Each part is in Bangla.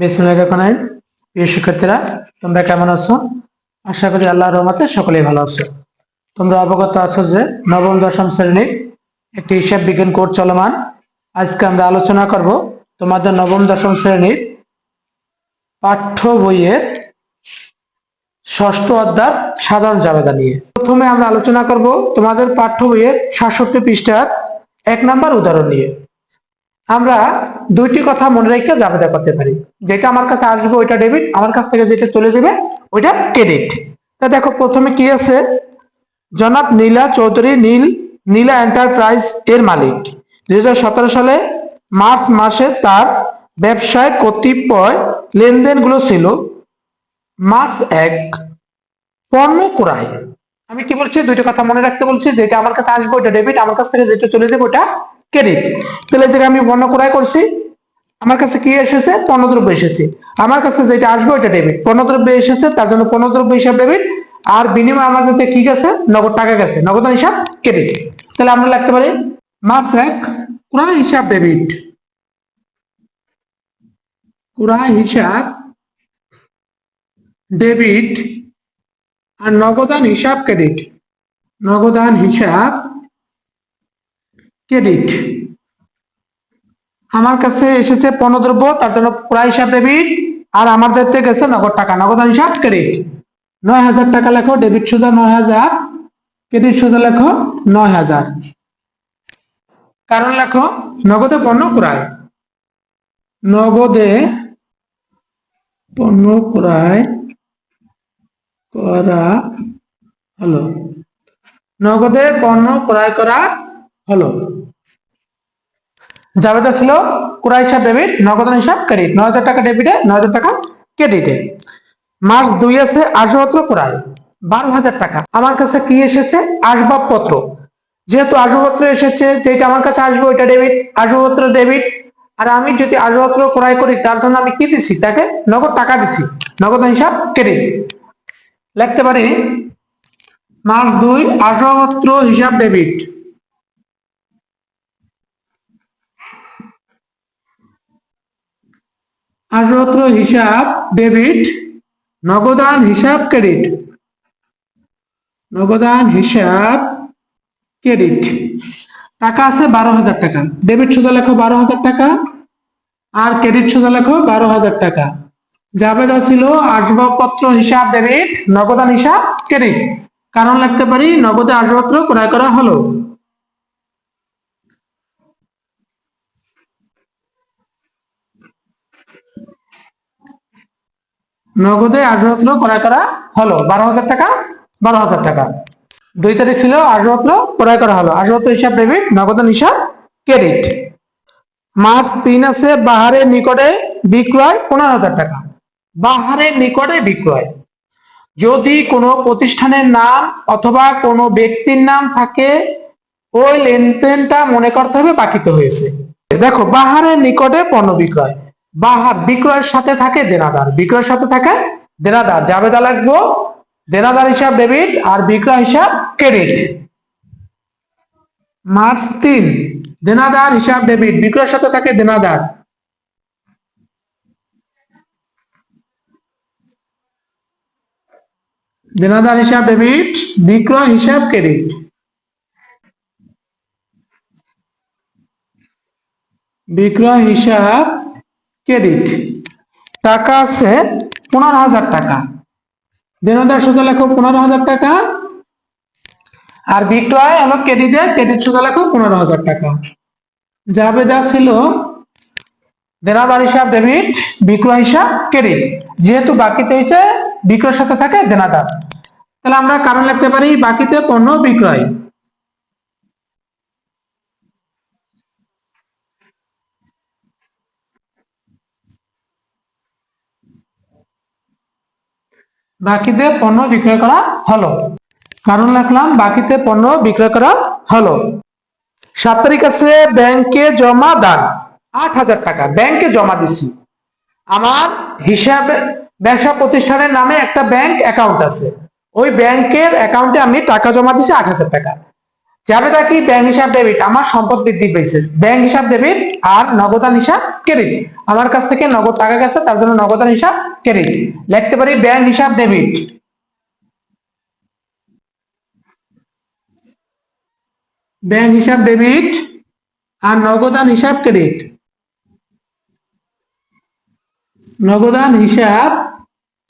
বিসমুল্লাহ রহমান প্রিয় শিক্ষার্থীরা, তোমরা কেমন আছো? আশা করি আল্লাহর রহমতে সকলেই ভালো আছো। তোমরা অবগত আছো যে নবম, দশম শ্রেণির একটি হিসাব বিজ্ঞান কোর্স চলমান। আজকে আমরা আলোচনা করব তোমাদের নবম, দশম শ্রেণির পাঠ্য বইয়ের ষষ্ঠ অধ্যায় সাধারণ জাবেদা নিয়ে। প্রথমে আমরা আলোচনা করব তোমাদের পাঠ্য বইয়ের সাতষট্টি পৃষ্ঠার এক নাম্বার উদাহরণ নিয়ে। আমরা দুইটি কথা মনে রেখে জাবেদা করতে পারি। যেটা আমার কাছে আসবে, ওইটা ডেবিট আমার কাছ থেকে যেটা চলে যাবে, ওইটা ক্রেডিট তা দেখো, প্রথমে কি আছে? জনাব নীলা চৌধুরী, নীল, নীলা এন্টারপ্রাইজ এর মালিক। দুই সালে মার্চ মাসে তার ব্যবসায় কতিপয় লেনদেনগুলো ছিল। মার্চ এক, পণ্য ক্রয়। আমি কি বলছি? দুইটা কথা মনে রাখতে বলছি। যেটা আমার কাছে আসবে, ওইটা ডেবিট আমার কাছ থেকে যেটা চলে যাবে ওটা ক্রেডিট তাহলে যেটা আমি পণ্য ক্রয় করছি। আমার কাছে কি এসেছে? পণ্যদ্রব্য এসেছে। আমার কাছে যেটা আসবে ওইটা ডেবিট পণ্যদ্রব্য এসেছে, তার জন্য পণ্যদ্রব্য হিসাব ডেবিট আর বিনিময়ে আমার কাছে কি গেছে? নগদ টাকা গেছে। নগদ হিসাব ক্রেডিট তাহলে আমরা লিখতে পারি মার্চ এক, ক্রয় হিসাব ডেবিট ক্রয় হিসাব ডেবিট আর নগদান হিসাব ক্রেডিট নগদান হিসাব ক্রেডিট। আমার কাছে এসেছে পণ্যদ্রব্য তার জন্য ক্রয় হিসাব ডেবিট আর আমার দায়িত্বে গেছে নগদ টাকা। নগদান হিসাব ক্রেডিট নয় হাজার টাকা লেখো ডেবিট সুদা নয় হাজার ক্রেডিট সুদা লেখো নয় হাজার। কারণ লেখো, নগদে পণ্য ক্রয় নগদে পণ্য ক্রয় করা হলো। নগদে পণ্য ক্রয় করা হলো। জাবেদা ছিল ক্রয় হিসাব ডেবিট নগদান হিসাব ক্রেডিট নয় হাজার টাকা ডেবিটে নয় হাজার টাকা ক্রেডিটে মার্চ দুই আছে আসবাবপত্র ক্রয় বারো হাজার টাকা। আমার কাছে কি এসেছে? আসবাবপত্র। যেহেতু আসবাবপত্র এসেছে যেটা আমার কাছে আসবে ওইটা ডেবিট আসবাবপত্র ডেবিট আর আমি যদি আসবাবপত্র ক্রয় করি, তার জন্য আমি কি দিছি? তাকে নগদ টাকা দিছি। নগদ হিসাব ক্রেডিট লিখতে পারি? মার্চ দুই, আসবাবপত্র হিসাব ডেবিট আসবাবপত্র হিসাব, ডেবিট, নগদান হিসাব, ক্রেডিট। নগদান হিসাব, ক্রেডিট। টাকা আছে বারো হাজার টাকা। ডেবিট সুদা লেখো বারো হাজার টাকা আর ক্রেডিট সুদা লেখো বারো হাজার টাকা। জাবেদা ছিল আসবাবপত্র হিসাব, ডেবিট, নগদান হিসাব, ক্রেডিট। কারণ লিখতে পারি, নগদে আসবাবপত্র ক্রয় করা হলো। নগদে আসবাবপত্র ক্রয় করা হলো। বারো হাজার টাকা, বারো হাজার টাকা। দুই তারিখ ছিল আসবাবপত্র ক্রয় করা হলো। আসবাবপত্র হিসাব ডেবিট নগদান হিসাব ক্রেডিট। মার্চ তিন আছে, বাহারের নিকটে বিক্রয় পনেরো হাজার টাকা। বাহারের নিকটে বিক্রয়। যদি কোনো প্রতিষ্ঠানের নাম অথবা কোনো ব্যক্তির নাম থাকে, ওই লেনদেনটা মনে করতে হবে বাকিতে হয়েছে। দেখো, বাহারের নিকটে পণ্য বিক্রয়। বাহার বিক্রয়ের সাথে থাকে দেনাদার। বিক্রয়ের সাথে থাকে দেনাদার। জাবেদা লাগবো দেনাদার হিসাব ডেবিট আর বিক্রয় হিসাব ক্রেডিট মার্চ তিন, দেনাদার হিসাব ডেবিট বিক্রয়ের সাথে থাকে দেনাদার। দেনাদার হিসাব ডেবিট বিক্রয় হিসাব ক্রেডিট বিক্রয় হিসাব ক্রেডিট। টাকা আছে পনেরো হাজার টাকা। দেনাদার সুদে লেখো পনেরো হাজার টাকা। আর বিক্রয় হলো ক্রেডিটে ক্রেডিট সুদে লেখো পনেরো হাজার টাকা। জাবেদা ছিল দেনাদার হিসাব, ডেবিট, বিক্রয় হিসাব, ক্রেডিট। যেহেতু বাকিতে হয়েছে, বিক্রয়ের সাথে থাকে দেনাদার। তাহলে আমরা কারণ লিখতে পারি, বাকিতে পণ্য বিক্রয়। বাকিতে পণ্য বিক্রয় করা হলো। কারণ লিখলাম বাকিতে পণ্য বিক্রয় করা হলো। সাত তারিখ আছে ব্যাংকে জমা দান, আট হাজার টাকা। ব্যাংকে জমা দিছি। আমার হিসাবে, ব্যবসা প্রতিষ্ঠানের নামে একটা ব্যাংক অ্যাকাউন্ট আছে। ওই ব্যাংকের অ্যাকাউন্টে আমি টাকা জমা দিছি আট হাজার টাকা। জাবেদা কি? ব্যাংক হিসাব ডেবিট আমার সম্পদ বৃদ্ধি পেয়েছে। ব্যাংক হিসাব ডেবিট আর নগদান হিসাব ক্রেডিট আমার কাছ থেকে নগদ টাকা গেছে, তার জন্য নগদান হিসাব ক্রেডিট লিখতে পারি ব্যাংক হিসাব ডেবিট ব্যাংক হিসাব ডেবিট আর নগদান হিসাব ক্রেডিট নগদান হিসাব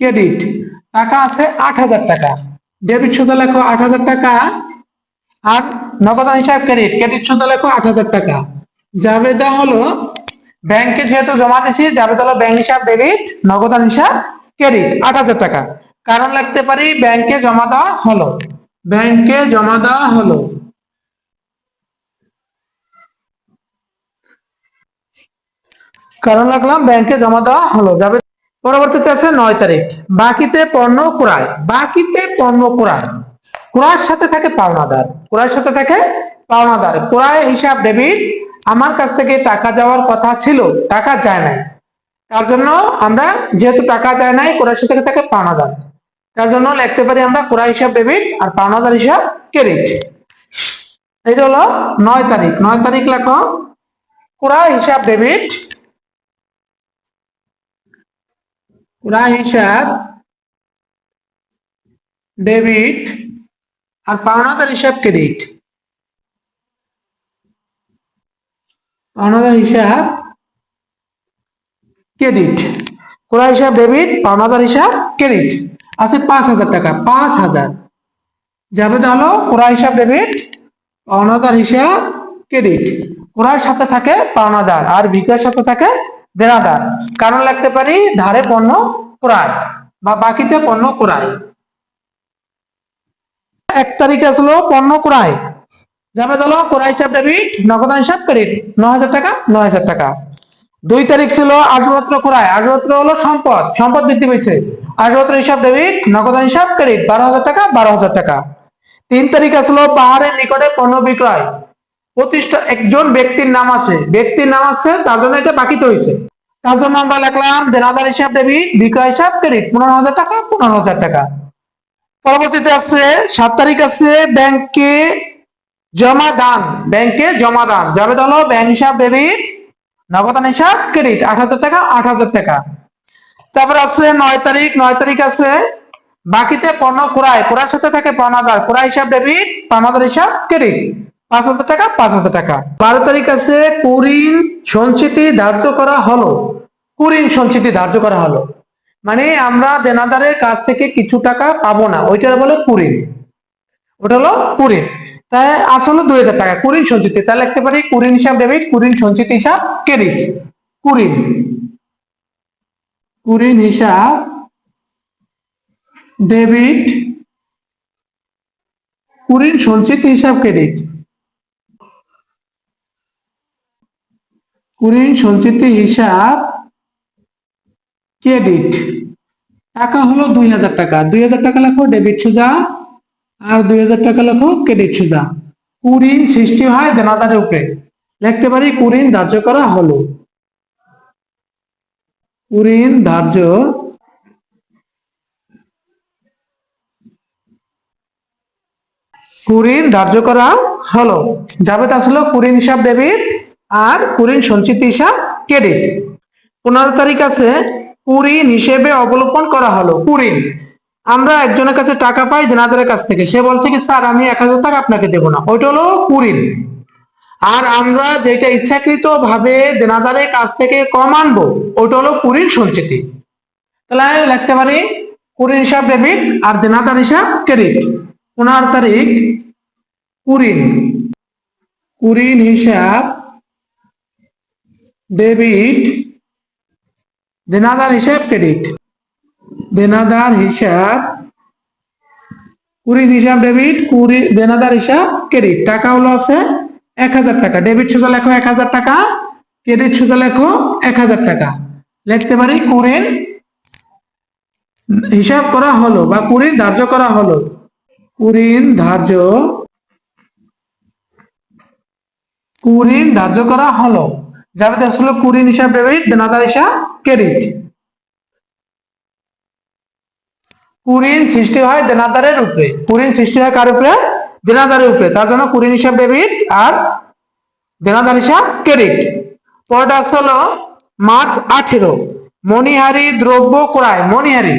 ক্রেডিট টাকা আছে আট হাজার টাকা। ডেবিট সুদে লেখো আট হাজার টাকা। আর নগদান হিসাব ক্রেডিট ক্রেডিট সুদে লেখো আট হাজার টাকা। জাবেদা হলো ব্যাংকে যেহেতু জমা দিছি, জাবেদা হলো ব্যাংক হিসাব ডেবিট নগদান হিসাব ক্রেডিট আট হাজার টাকা। কারণ লিখতে পারি ব্যাংকে জমা দেওয়া হলো। ব্যাংকে জমা দেওয়া হলো। কারণ লাগলাম ব্যাংকে জমা দেওয়া হলো। যাবে পরবর্তীতে আছে নয় তারিখ। বাকিতে পণ্য ক্রয় বাকিতে পণ্য ক্রয় ক্রয়ের সাথে থাকে পাওনাদার। ক্রয়ের সাথে থাকে পাওনাদার। ক্রয় হিসাব ডেবিট আমার কাছ থেকে টাকা যাওয়ার কথা ছিল, টাকা যায় নাই। তার জন্য আমরা যেহেতু টাকা যায় নাই ক্রয়ের সাথে থাকে পাওনাদার। তার জন্য লিখতে পারি আমরা ক্রয় হিসাব ডেবিট আর পাওনাদার হিসাব ক্রেডিট। এটা হলো নয় তারিখ। নয় তারিখ লেখো। ক্রয় হিসাব ডেবিট। ক্রয় হিসাব ডেবিট। আর পাওনাদার হিসাব ক্রেডিট পাওনাদার হিসাব ক্রেডিট ক্রয় হিসাব ডেবিট পাওনাদার হিসাব ক্রেডিট আছে পাঁচ হাজার টাকা, পাঁচ হাজার। যাবে হলো ক্রয় হিসাব ডেবিট পাওনাদার হিসাব ক্রেডিট ক্রয়ের সাথে থাকে পাওনাদার আর বিক্রয়ের সাথে থাকে দেনাদার। কারণ লাগতে পারি ধারে পণ্য ক্রয় বা বাকিতে পণ্য ক্রয়। এক তারিখে আসলো পণ্য ক্রয় যাবে হলো ক্রয় হিসাব ডেবিট নগদান হিসাব ক্রেডিট ন হাজার টাকা ন হাজার টাকা। দুই তারিখ ছিল আসবাবপত্র ক্রয় আসবাবপত্র হলো সম্পদ। সম্পদ বৃদ্ধি পেয়েছে। আসবাবপত্র হিসাব ডেবিট নগদান হিসাব ক্রেডিট বারো হাজার টাকা, বারো হাজার টাকা। তিন তারিখ আসলো পাহাড়ের নিকটে পণ্য বিক্রয়। প্রতিষ্ঠা একজন ব্যক্তির নাম আছে। ব্যক্তির নাম আছে, তার জন্য এটা বাকিতে হয়েছে। তার জন্য আমরা লিখলাম, দেনাদার হিসাব ডেবিট বিক্রয় হিসাব ক্রেডিট পনেরো হাজার টাকা, পনেরো হাজার টাকা। পরবর্তীতে আছে, সাত তারিখ আছে, ব্যাংকে জমা দান, ব্যাংকে জমা দান। যাবে হলো ব্যাংক হিসাব, ডেবিট নগদান হিসাব, ক্রেডিট। আট হাজার টাকা, আট হাজার টাকা। তারপর আছে নয় তারিখ নয় তারিখ আছে, বাকিতে পণ্য ক্রয়। ক্রয়ের সাথে থাকে পাওনাদার ক্রয় হিসাব, ডেবিট পাওনাদার হিসাব, ক্রেডিট। পাঁচ হাজার টাকা, পাঁচ হাজার টাকা। বারো তারিখ আছে, কুরিন সঞ্চিতি ধার্য করা হলো। কুরিন সঞ্চিতি ধার্য করা হলো। মানে আমরা দেনাদারের কাছ থেকে কিছু টাকা পাবো না ওইটা বলে কুরিন। ওটা হলো কুরিন। তাই আসলে দুই হাজার টাকা, কুরিন সঞ্চিতি। তাহলে লিখতে পারি কুরিন হিসাব ডেবিট কুরিন সঞ্চিতি হিসাব ক্রেডিট কুরিন। কুরিন হিসাব ডেবিট কুরিন সঞ্চিত হিসাব ক্রেডিট কুরিন সঞ্চিত হিসাব ক্রেডিট। টাকা হলো দুই হাজার টাকা। দুই হাজার টাকা লেখো ডেবিট সোজা, আর দুই হাজার টাকা লেখো ক্রেডিট সোজা। কুরিন সৃষ্টি হয় দেনাদারের উপরে। লিখতে পারি কুরিন ধার্য করা হলো। কুরিন ধার্য কুরিন ধার্য করা হলো। যাবে তা ছিল কুরিন হিসাব ডেবিট আর কুরিন সঞ্চিত হিসাব ক্রেডিট। পনেরো তারিখ আছে। কুরিন হিসেবে অবলোপন করা হলো। কুরিন আমরা একজনের কাছে টাকা পাই দেনাদারের কাছ থেকে। সে বলছে কি, স্যার, আমি এক হাজার টাকা আপনাকে দেবো না। ওইটা হলো কুরিন আর আমরা যেটা ইচ্ছাকৃত ভাবে দেনাদারের কাছ থেকে কম আনব, ওইটা হলো কুরিন সঞ্চিতি। তাহলে লিখতে পারি কুরিন হিসাব ডেবিট আর দেনাদার হিসাব ক্রেডিট পনেরো তারিখ কুরিন কুরিন হিসাব ডেবিট দেনাদার হিসাব ক্রেডিট দেনাদার হিসাব, কুড়ি হিসাব ডেবিট কুড়ি, দেনাদার হিসাব ক্রেডিট টাকা হলো আছে এক হাজার টাকা। ডেবিট সোজা লেখো এক হাজার টাকা ক্রেডিট সোজা লেখো এক হাজার টাকা। লিখতে পারি কুড়ির হিসাব করা হলো বা কুড়ির ধার্য করা হলো। কুড়ির ধার্য কুড়ির ধার্য করা হলো। যাবে আসলে কুড়ির হিসাব ডেবিট দেনাদার হিসাব ক্রেডিট কুরিন সৃষ্টি হয় দেনাদারের উপরে। কুরিন সৃষ্টি হয় কার উপরে? দেনাদারের উপরে। তার জন্য কুড়ির হিসাব ডেবিট আর দেনাদার হিসাব ক্রেডিট পরেরটা আছে হলো মার্চ আঠেরো। মণিহারি দ্রব্য ক্রয়। মণিহারি।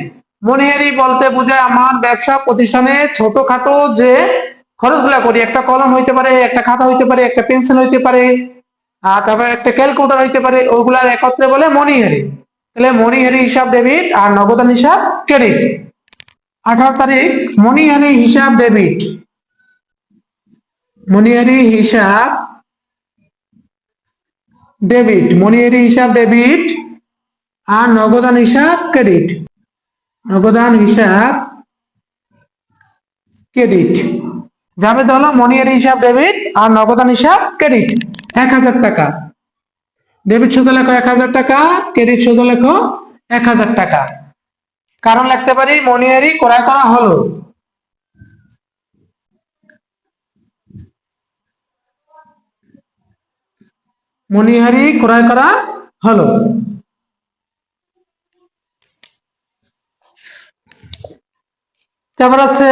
মণিহারি বলতে বোঝায় আমার ব্যবসা, প্রতিষ্ঠানে ছোটখাটো যে খরচগুলা করি। একটা কলম হইতে পারে, একটা খাতা হইতে পারে, একটা পেন্সিল হইতে পারে। তারপরে একটা ক্যালকুলেটর হইতে পারে, ওগুলার একত্রে বলে মণিহারি। তাহলে মণিহারি হিসাব ডেবিট আর নগদান হিসাব ক্রেডিট আঠারো তারিখ, মণিহারি হিসাব ডেবিট মণিহারি হিসাব ডেবিট মনিহারি হিসাব ডেবিট আর নগদান হিসাব ক্রেডিট নগদান হিসাব ক্রেডিট যাবে হলো মনিহারি হিসাব ডেবিট আর নগদান হিসাব ক্রেডিট এক হাজার টাকা। ডেবিট শুধু লেখো এক হাজার টাকা ক্রেডিট শুধু লেখো এক হাজার টাকা। কারণ লিখতে পারি মনিহারি ক্রয় করা হলো। মণিহারি ক্রয় করা হলো। তারপর আছে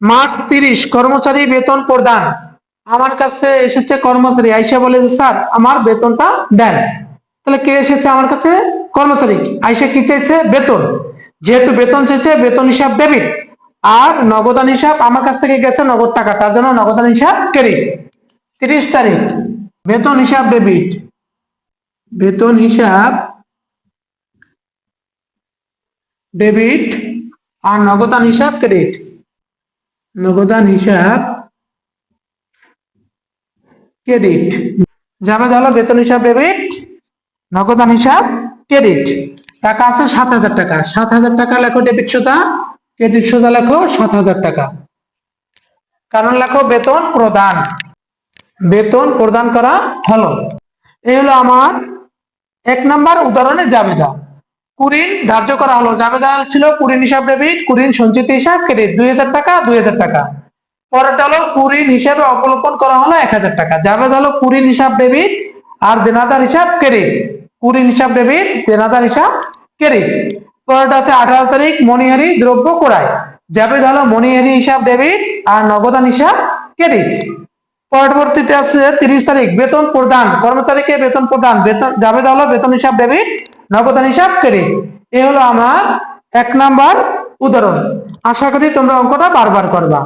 মার্চ তিরিশ, কর্মচারী বেতন প্রদান। আমার কাছে এসেছে কর্মচারী, আইসা বলে যে, স্যার, আমার বেতনটা দেন। তাহলে কে এসেছে আমার কাছে? কর্মচারী। আইসা কি চাইছে? বেতন। যেহেতু বেতন চেয়েছে বেতন হিসাব ডেবিট আর নগদান হিসাব আমার কাছ থেকে গেছে নগদ টাকা, তার জন্য নগদান হিসাব ক্রেডিট তিরিশ তারিখ, বেতন হিসাব ডেবিট বেতন হিসাব ডেবিট আর নগদান হিসাব ক্রেডিট নগদান হিসাব ক্রেডিট। যাবে হলো বেতন হিসাব ডেবিট নগদান হিসাব, ক্রেডিট। টাকা আছে সাত হাজার টাকা। সাত হাজার টাকা লেখো ডেবিট সোজা ক্রেডিট সোজা লেখো সাত হাজার টাকা। কারণ লেখো বেতন প্রদান। বেতন প্রদান করা হলো এই হলো আমার এক নাম্বার উদাহরণে জাবেদা কুড়িন ধার্য করা হলো। জাবেদা ছিল কুড়িন হিসাব ডেবিট কুড়িন সঞ্চিত হিসাব ক্রেডিট দুই হাজার টাকা, দুই হাজার টাকা। পরেরটা হলো কুড়িন হিসাবে অবলোপন করা হলো এক হাজার টাকা। জাবেদা হলো কুড়িন হিসাব ডেবিট আর দেনাদার হিসাব ক্রেডিট। কুড়িন হিসাব ডেবিট, দেনাদার হিসাব ক্রেডিট। পরেরটা আছে আঠারো তারিখ, মণিহারি দ্রব্য ক্রয়। জাবেদ হলো মণিহারি হিসাব ডেবিট আর নগদান হিসাব ক্রেডিট। পরবর্তীতে আছে তিরিশ তারিখ, বেতন প্রদান। কর্মচারীকে বেতন প্রদান। বেতন যাবে হলো বেতন হিসাব ডেবিট, নগদান হিসাব ক্রেডিট। এ হলো আমার এক নাম্বার উদাহরণ। আশা করি তোমরা অঙ্কটা বারবার করবা।